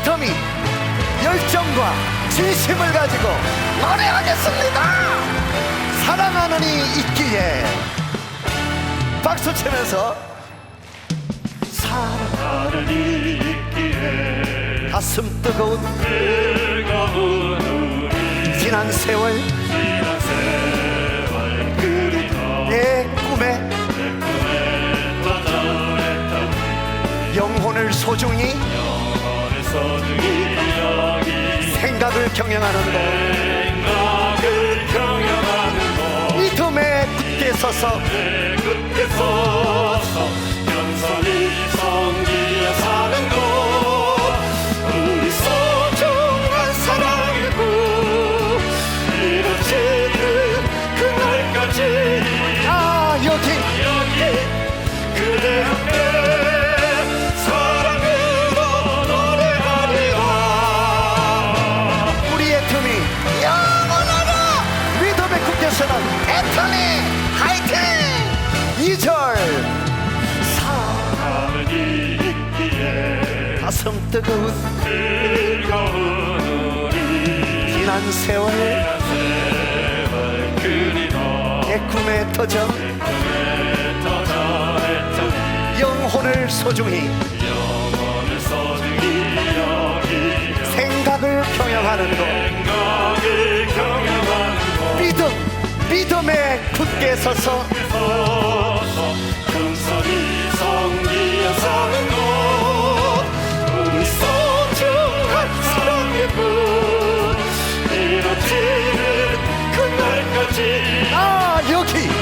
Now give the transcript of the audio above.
애터미 열정과 진심을 가지고 노래하겠습니다! 사랑하는 이 있기에 박수 치면서 사랑 하늘이 있기에 가슴 뜨거운 뜨거운 우리 지난 세월 지난 세월 그리도 내 꿈에 꿈에 떠나랬던 영혼을 소중히 여기 생각을 경영하는 경영하는 곳 믿음에 굳게 서서 애터미 화이팅! 2절. 하늘이 있기에 가슴 뜨거운 즐거운 우리 지난 세월. 그리도 내 꿈에 터져. 꿈에 터져했던 영혼을 소중히 영원을 소중히 여기 생각을 경영하는 굳게 서서. 금설이 성기여서는 곳 우리 소중한 사랑의 불 이루지는 그날까지. 아 여기.